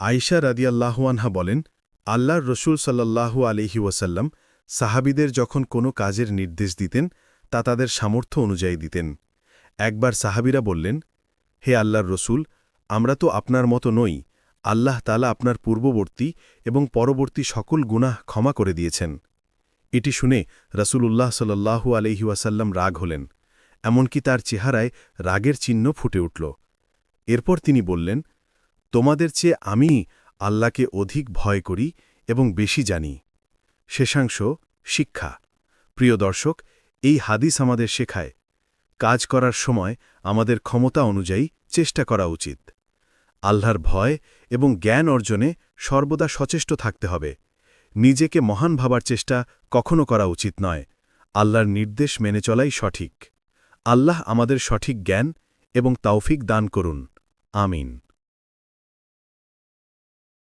আইসা রাদিয়াল্লাহুয়ানহা বলেন, আল্লাহর রসুল সাল্লাল্লাহু আলিহি ওয়াসাল্লাম সাহাবিদের যখন কোনো কাজের নির্দেশ দিতেন, তা তাদের সামর্থ্য অনুযায়ী দিতেন। একবার সাহাবিরা বললেন, হে আল্লাহর রসুল, আমরা তো আপনার মতো নই। আল্লাহ তালা আপনার পূর্ববর্তী এবং পরবর্তী সকল গুনাহ ক্ষমা করে দিয়েছেন। এটি শুনে রসুলুল্লাহ সাল্লাল্লাহু আলহি রাগ হলেন, এমনকি তার চেহারায় রাগের চিহ্ন ফুটে উঠল। এরপর তিনি বললেন তোমাদের চেয়ে আমি আল্লাহকে অধিক ভয় করি এবং বেশি জানি। শেষাংশ, শিক্ষা। প্রিয় দর্শক, এই হাদিস আমাদের শেখায়, কাজ করার সময় আমাদের ক্ষমতা অনুযায়ী চেষ্টা করা উচিত। আল্লাহর ভয় এবং জ্ঞান অর্জনে সর্বদা সচেষ্ট থাকতে হবে। নিজেকে মহান ভাবার চেষ্টা কখনো করা উচিত নয়। আল্লাহর নির্দেশ মেনে চলাই সঠিক। আল্লাহ আমাদের সঠিক জ্ঞান এবং তাওফিক দান করুন। আমিন।